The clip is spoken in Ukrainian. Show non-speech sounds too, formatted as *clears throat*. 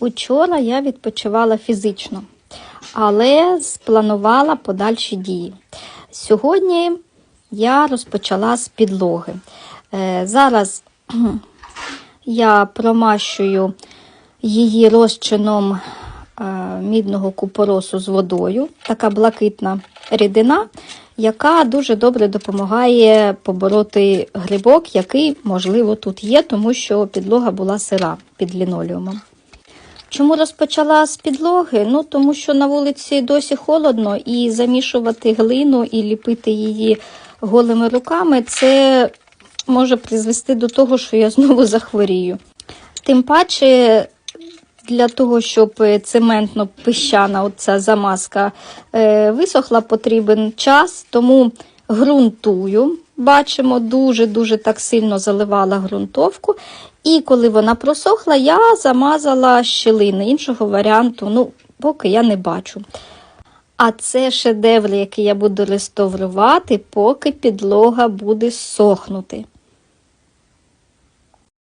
Учора я відпочивала фізично, але спланувала подальші дії. Сьогодні я розпочала з підлоги. Е, Зараз *clears throat* я промащую її розчином е, мідного купоросу з водою, така блакитна рідина, яка дуже добре допомагає побороти грибок, який, можливо, тут є, тому що підлога була сира під лінолеумом. Чому розпочала з підлоги? Ну, тому що на вулиці досі холодно, і замішувати глину і ліпити її голими руками це може призвести до того, що я знову захворію. Тим паче, для того, щоб цементно-пищана оця замазка е, висохла, потрібен час, тому ґрунтую. Бачимо, дуже-дуже так сильно заливала ґрунтовку. І коли вона просохла, я замазала щілини. Іншого варіанту, ну, поки я не бачу. А це шедевр, який я буду реставрувати, поки підлога буде сохнути.